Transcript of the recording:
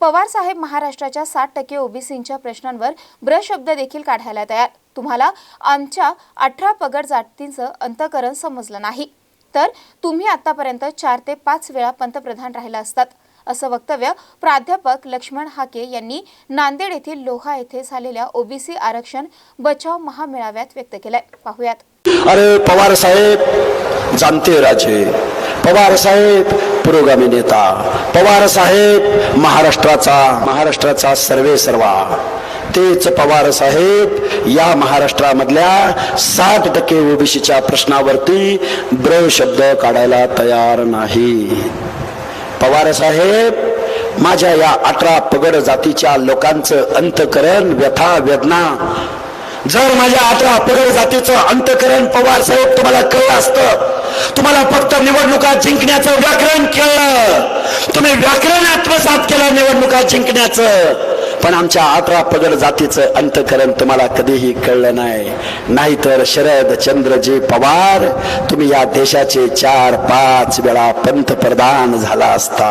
पवार साहेब महाराष्ट्राच्या साठ टक्के ओबीसींच्या प्रश्नांवर ब्रशब्द देखील काढायला तयार. तुम्हाला आमच्या अठरा पगड जातींचं अंतकरण समजलं नाही. तर तुम्ही आतापर्यंत चार ते पाच वेळा पंतप्रधान राहिला असतात असं वक्तव्य प्राध्यापक लक्ष्मण हाके यांनी नांदेड येथील लोहा येथे झालेल्या ओबीसी आरक्षण बचाव महामेळाव्यात व्यक्त केलंय. पाहुयात. अरे पवार साहेब जाणते हो राजे. पवार साहेब पुरोगामी नेता. पवार साहेब महाराष्ट्राचा महाराष्ट्राचा सर्वे सर्वा. तेच पवार साहेब या महाराष्ट्रामधल्या साठ टक्के ओबीसीच्या प्रश्नावरती ब्र शब्द काढायला तयार नाही. पवार साहेब माझ्या या अठरा पगड जातीच्या लोकांचं अंतकरण व्यथा वेदना जर माझ्या आता पगड जातीचं अंतकरण पवार साहेब तुम्हाला कळलं असतं तुम्हाला फक्त निवडणुका जिंकण्याचं व्याकरण कळलं. तुम्ही व्याकरण आत्मसात केलं निवडणुका जिंकण्याचं. पण आमच्या अठरा पगड जातीचं अंतकरण तुम्हाला कधीही कळलं नाही. नाहीतर शरद चंद्रजी पवार तुम्ही या देशाचे चार पाच वेळा पंतप्रधान झाला असता.